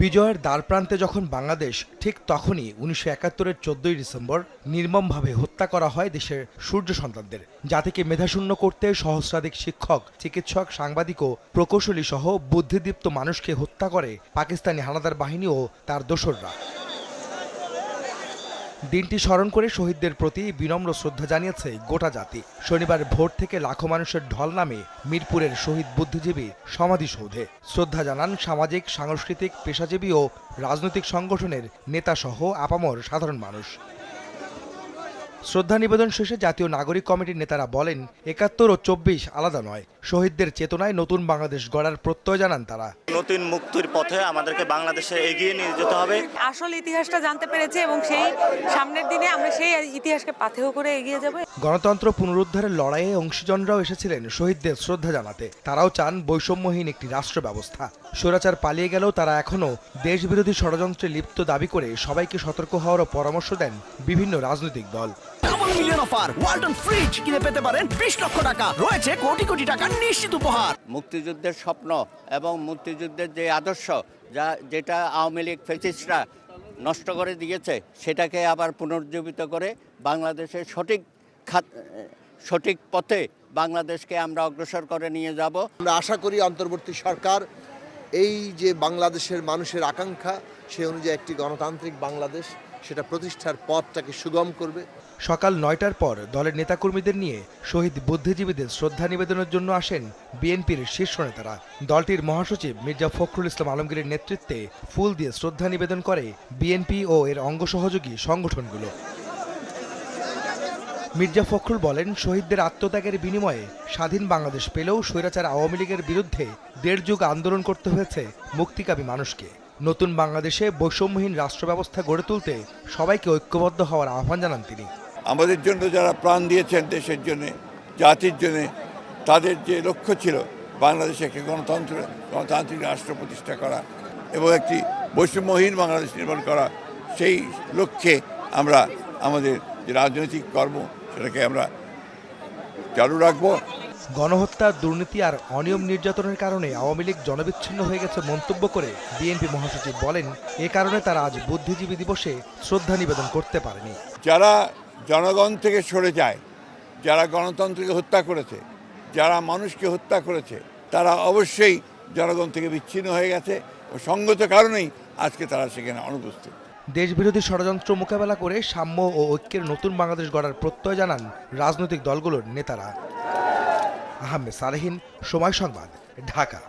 বিজয়ের দ্বারপ্রান্তে যখন বাংলাদেশ, ঠিক তখনই উনিশশো একাত্তরের চোদ্দই ডিসেম্বর নির্মমভাবে হত্যা করা হয় দেশের সূর্য সন্তানদের। জাতিকে মেধাশূন্য করতে সহস্রাধিক শিক্ষক, চিকিৎসক, সাংবাদিক ও প্রকৌশলী সহ বুদ্ধিদীপ্ত মানুষকে হত্যা করে পাকিস্তানি হানাদার বাহিনী ও তার দোসররা। দিনটি স্মরণ করে শহীদদের প্রতি বিনম্র শ্রদ্ধা জানিয়েছে গোটা জাতি। শনিবার ভোর থেকে লাখো মানুষের ঢল নামে মিরপুরের শহীদ বুদ্ধিজীবী সমাধিসৌধে। শ্রদ্ধা জানান সামাজিক, সাংস্কৃতিক, পেশাজীবী ও রাজনৈতিক সংগঠনের নেতাসহ আপামর সাধারণ মানুষ। শ্রদ্ধা নিবেদন শেষে জাতীয় নাগরিক কমিটির নেতারা বলেন একাত্তর ও চব্বিশ আলাদা নয়। শহীদদের চেতনায় নতুন বাংলাদেশ গড়ার প্রত্যয় জানান তারা। নতুন মুক্তির পথে আমাদেরকে বাংলাদেশে এগিয়ে নিয়ে যেতে হবে। আসল ইতিহাসটা জানতে পেরেছি এবং সেই সামনের দিনে আমরা সেই ইতিহাসকে পাথেয় করে এগিয়ে যাব। গণতন্ত্র পুনরুদ্ধারের লড়াইয়ে অংশীজনরাও এসেছিলেন শহীদদের শ্রদ্ধা জানাতে। তারাও চান বৈষম্যহীন একটি রাষ্ট্র ব্যবস্থা স্বৈরাচার পালিয়ে গেলেও তারা এখনও দেশবিরোধী ষড়যন্ত্রে লিপ্ত দাবি করে সবাইকে সতর্ক হওয়ারও পরামর্শ দেন বিভিন্ন রাজনৈতিক দল। Double million offer Walton fridge কিনে পেতে পারেন বিশ লক্ষ টাকা। রয়েছে কোটি কোটি টাকার নিশ্চিত উপহার। মুক্তিযুদ্ধের স্বপ্ন এবং মুক্তিযুদ্ধের যে আদর্শ যা যেটা আওয়ামী লীগ ফেসিস্টরা নষ্ট করে দিয়েছে সেটাকে আবার পুনর্জীবিত করে বাংলাদেশের সঠিক খাত সঠিক পথে বাংলাদেশকে আমরা অগ্রসর করে নিয়ে যাব। আমরা আশা করি অন্তর্বর্তী সরকার এই যে বাংলাদেশের মানুষের আকাঙ্ক্ষা সে অনুযায়ী একটি গণতান্ত্রিক বাংলাদেশ সেটা প্রতিষ্ঠার পথটাকে সুগম করবে। সকাল নয়টার পর দলের নেতাকর্মীদের নিয়ে শহীদ বুদ্ধিজীবীদের শ্রদ্ধা নিবেদনের জন্য আসেন বিএনপির শীর্ষ নেতারা। দলটির মহাসচিব মির্জা ফখরুল ইসলাম আলমগীরের নেতৃত্বে ফুল দিয়ে শ্রদ্ধা নিবেদন করে বিএনপি ও এর অঙ্গ সহযোগী সংগঠনগুলো। মির্জা ফখরুল বলেন, শহীদদের আত্মত্যাগের বিনিময়ে স্বাধীন বাংলাদেশ পেলেও স্বৈরাচার আওয়ামী লীগের বিরুদ্ধে দেড় যুগ আন্দোলন করতে হয়েছে মুক্তিকামী মানুষকে। নতুন বাংলাদেশে বৈষম্যহীন রাষ্ট্র ব্যবস্থা গড়ে তুলতে সবাইকে ঐক্যবদ্ধ হওয়ার আহ্বান জানান তিনি। আমাদের জন্য যারা প্রাণ দিয়েছেন দেশের জন্য জাতির জন্য তাদের যে লক্ষ্য ছিল বাংলাদেশে একটি গণতন্ত্র গণতান্ত্রিক রাষ্ট্র প্রতিষ্ঠা করা এবং একটি বৈষম্যহীন বাংলাদেশ নির্মাণ করা সেই লক্ষ্যে আমরা আমাদের যে রাজনৈতিক কর্ম সেটাকে আমরা চালু রাখব। গণহত্যা দুর্নীতি আর অনিয়ম নির্যাতনের কারণে আওয়ামী লীগ জনবিচ্ছিন্ন হয়ে গেছে মন্তব্য করে বিএনপি মহাসচিব বলেন এ কারণে তারা আজ বুদ্ধিজীবী দিবসে শ্রদ্ধা নিবেদন করতে পারেনি। যারা জনগণ থেকে সরে যায়, যারা গণতন্ত্রকে হত্যা করেছে, যারা মানুষকে হত্যা করেছে, তারা অবশ্যই জনগণ থেকে বিচ্ছিন্ন হয়ে গেছে ও সঙ্গত কারণেই আজকে তারা সেখানে অনুপস্থিত। দেশবিরোধী ষড়যন্ত্র মোকাবেলা করে সাম্য ও ঐক্যের নতুন বাংলাদেশ গড়ার প্রত্যয় জানান রাজনৈতিক দলগুলোর নেতারা। আহমেদ সালেহিন, সময় সংবাদ, ঢাকা।